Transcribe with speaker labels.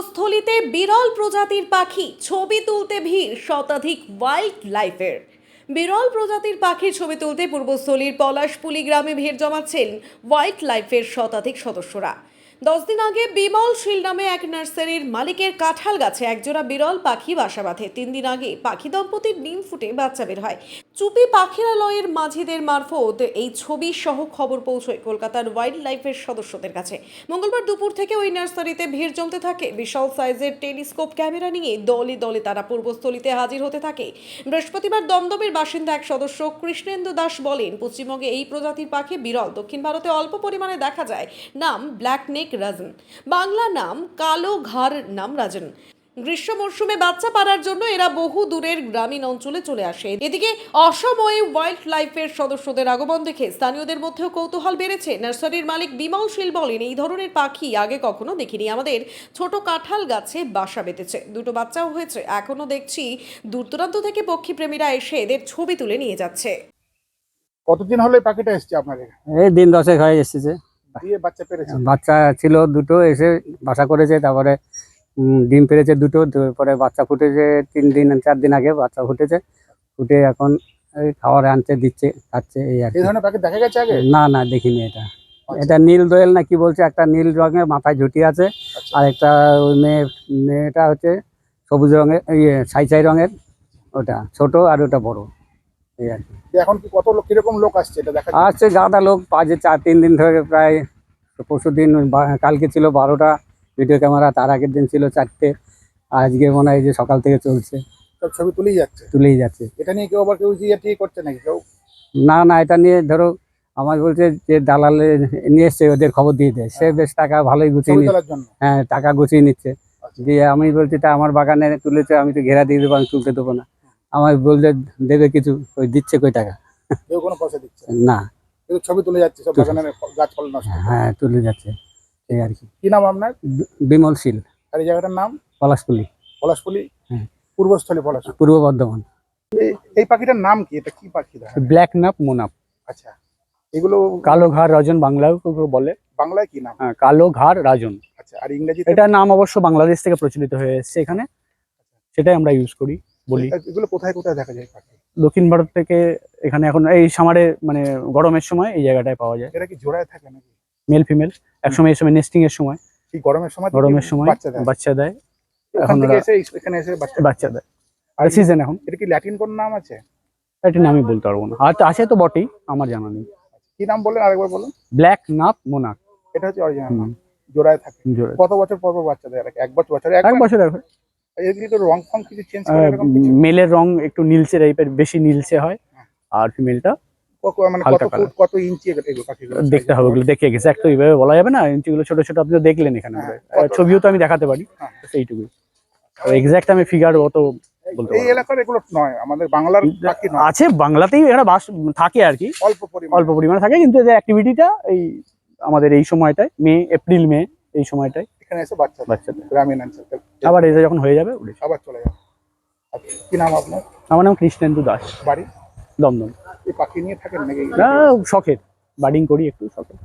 Speaker 1: পূর্বস্থলীতে বিরল প্রজাতির পাখি, ছবি তুলতে ভিড় শতাধিক ওয়াইল্ড লাইফের বিরল প্রজাতির পাখির ছবি তুলতে পূর্বস্থলীর পলাশপুলি গ্রামে ভিড় জমাচ্ছেন ওয়াইল্ড লাইফের শতাধিক সদস্যরা। দশ দিন আগে বিমল শীল নামে এক নার্সারির মালিকের কাঁঠাল গাছে একজোড়া বিরল পাখি বাসা বাঁধে। তিন দিন আগে পাখি দম্পতির ডিম ফুটে বাচ্চা বের হয়। চুপি পাখিরালয়ের মাঝিদের মারফত এই ছবি সহ খবর পৌঁছয় কলকাতার ওয়াইল্ড লাইফের সদস্যদের কাছে। মঙ্গলবার দুপুর থেকে ওই নার্সারিতে ভিড় জমতে থাকে। বিশাল সাইজের টেলিস্কোপ ক্যামেরা নিয়ে দলে দলে তারা পূর্বস্থলীতে হাজির হতে থাকে। বৃহস্পতিবার দমদমের বাসিন্দা এক সদস্য কৃষ্ণেন্দু দাস বলেন, পশ্চিমবঙ্গে এই প্রজাতির পাখি বিরল। দক্ষিণ ভারতে অল্প পরিমাণে দেখা যায়। নাম ব্ল্যাক নেক রাজন। বাংলা নাম কালো ঘাড় নাম রাজন। গ্রীষ্ম মরশুমে বাচ্চা পাড়ার জন্য এরা বহু দূরের গ্রামীণ অঞ্চলে চলে আসে। এদিকে অসময়ে ওয়াইল্ড লাইফের সদস্যদের আগমন দেখে স্থানীয়দের মধ্যেও কৌতূহল বেড়েছে। নার্সারির মালিক বিমল শীল বলেন এই ধরনের পাখি আগে কখনো দেখিনি। আমাদের ছোট কাঁঠাল গাছে বাসা বেঁধেছে। দুটো বাচ্চাও হয়েছে। এখনও দেখছি দূর দূরান্ত থেকে পক্ষীপ্রেমীরা এসে এদের ছবি তুলে নিয়ে যাচ্ছে।
Speaker 2: কতদিন হলো পাখিটা এসছে এখানে?
Speaker 3: এই দিন দশেক হয়ে এসেছে।
Speaker 2: দিয়ে বাচ্চা পেরেছে?
Speaker 3: বাচ্চা ছিল দুটো এসে বাসা করেছে তারপরে ডিম পেরেছে দুটো তারপরে বাচ্চা ফুটেছে তিন দিন চার দিন আগে বাচ্চা ফুটেছে ফুটে এখন খাবার আনতে দিচ্ছে খাচ্ছে এই আর কি।
Speaker 2: দেখা গেছে আগে?
Speaker 3: না না দেখিনি এটা। এটা নীল দোয়েল না কি বলছে একটা নীল রঙের মাথায় ঝুটি আছে
Speaker 2: আচ্ছা।
Speaker 3: আর একটা ওই মেয়ে মেয়েটা হচ্ছে সবুজ রঙের ইয়ে ছাই ছাই রঙের ওটা ছোট আর ওটা বড়। এই আর কি।
Speaker 2: এখন কি কত লোক কীরকম লোক আসছে? এটা দেখা
Speaker 3: আসছে গাদা লোক পাঁচে চার তিন দিন ধরে প্রায় পরশু দিন কালকে ছিল বারোটা ভিডিও ক্যামেরা তার আগের দিন ছিল চারটে আজকে মনে হয় যে সকাল থেকে চলছে।
Speaker 2: সব ছবি তুলেই যাচ্ছে?
Speaker 3: তুলেই যাচ্ছে।
Speaker 2: এটা নিয়ে কেউ আবার কেউ ইয়ে ঠিক করছে নাকি কেউ?
Speaker 3: না না এটা নিয়ে ধরো আমার বলছে যে দালালে নিয়ে এসছে ওদের খবর দিয়ে দেয়। সে বেশ টাকা ভালোই গুছিয়ে নিচ্ছে। হ্যাঁ টাকা গুছিয়ে নিচ্ছে।
Speaker 2: আচ্ছা।
Speaker 3: দিয়ে আমি বলছি তা আমার বাগানে তুলেছে আমি তো ঘেরা দিয়ে দেবো আমি তুলতে দেবো না। আমার বলছে দেবে কিছু ওই দিচ্ছে কই টাকা?
Speaker 2: কেউ কোনো পয়সা দিচ্ছে? না।
Speaker 3: না
Speaker 2: ছবি তুলে যাচ্ছে সব বাগানের ফল- গাছ ফল নষ্ট
Speaker 3: হ্যাঁ তুলে যাচ্ছে এই আর কি।
Speaker 2: কি নাম আপনার?
Speaker 3: বিমল শীল।
Speaker 2: আর এই জায়গাটার নাম?
Speaker 3: পলাশপুলি।
Speaker 2: পলাশপুলি?
Speaker 3: হুম।
Speaker 2: পূর্বস্থলী পলাশ
Speaker 3: পূর্ব বর্ধমান।
Speaker 2: এই পাখিটার নাম কি? এটা কি পাখি
Speaker 3: ব্ল্যাক নাপ মোনাপ।
Speaker 2: আচ্ছা। এগুলো
Speaker 3: কালো ঘাড় রাজন বাংলায় বলে।
Speaker 2: বাংলায় কি নাম?
Speaker 3: হ্যাঁ, কালো ঘাড় রাজন।
Speaker 2: আচ্ছা আর ইংরেজিতে?
Speaker 3: এটা নাম অবশ্য বাংলাদেশ থেকে প্রচলিত হয়ে এসেছে এখানে। সেটাই আমরা ইউজ করি। বলি।
Speaker 2: এগুলো কোথায় কোথায় দেখা যায় পাখি?
Speaker 3: দক্ষিণ ভারত থেকে এখানে এখন এই সামারে মানে গরমের সময় এই জায়গাটায় পাওয়া যায়।
Speaker 2: এরা কি জোড়ায় থাকে নাকি?
Speaker 3: মেল ফিমেল একসময় এই সময় নেস্টিং এর সময়।
Speaker 2: কি গরমের সময়?
Speaker 3: গরমের সময়
Speaker 2: বাচ্চা দেয়।
Speaker 3: এখন
Speaker 2: এসে এখানে এসে বাচ্চা
Speaker 3: দেয়। আর সিজন এখন।
Speaker 2: এটা কি ল্যাটিন কোন নাম আছে?
Speaker 3: এটা নিয়ে আমি বলতে পারব না। আর আছে তো বটেই আমার জানা নেই।
Speaker 2: কি নাম বললেন? আরেকবার বলুন।
Speaker 3: ব্ল্যাক নাপ মোনাক
Speaker 2: এটা হচ্ছে অরিজিনাল নাম। জোড়ায় থাকে। কত বছর পর পর বাচ্চা দেয়? এক বছর? বছর
Speaker 3: এক বছর।
Speaker 2: রং ফং কিছু চেঞ্জ করে এরকম কিছু
Speaker 3: মেলের রং একটু নীলচে টাইপের বেশি নীলচে হয়। আর ফিমেলটা
Speaker 2: মানে কত ইঞ্চি
Speaker 3: দেখতে হবে ওগুলো দেখে এক্সাক্ট এইভাবে বলা যাবে না ইঞ্চিগুলো ছোট ছোট আপনি দেখলেন এখানে
Speaker 2: হ্যাঁ?
Speaker 3: ছবিও তো আমি দেখাতে পারি
Speaker 2: হ্যাঁ।
Speaker 3: সেইটুকুই। এক্সাক্ট আমি ফিগার অত বলতে
Speaker 2: এই এলাকার এগুলো নয় আমাদের বাংলার
Speaker 3: আছে বাংলাতেই এখানে বাস থাকে আর কি।
Speaker 2: অল্প পরিমাণ।
Speaker 3: অল্প পরিমাণে থাকে কিন্তু যে অ্যাক্টিভিটিটা এই আমাদের এই সময়টায় মে এপ্রিল মে এই সময়টায়।
Speaker 2: এখানে এসে বাচ্চা
Speaker 3: বাচ্চা
Speaker 2: গ্রামীণ অঞ্চল
Speaker 3: আবার এটা যখন হয়ে যাবে।
Speaker 2: আবার চলে যাবে। কি নাম আপনার?
Speaker 3: আমার নাম কৃষ্ণেন্দু দাস।
Speaker 2: বাড়ি?
Speaker 3: দমদম।
Speaker 2: এই পাখি নিয়ে থাকেন নাকি?
Speaker 3: না শখের। বার্ডিং করি একটু শখের।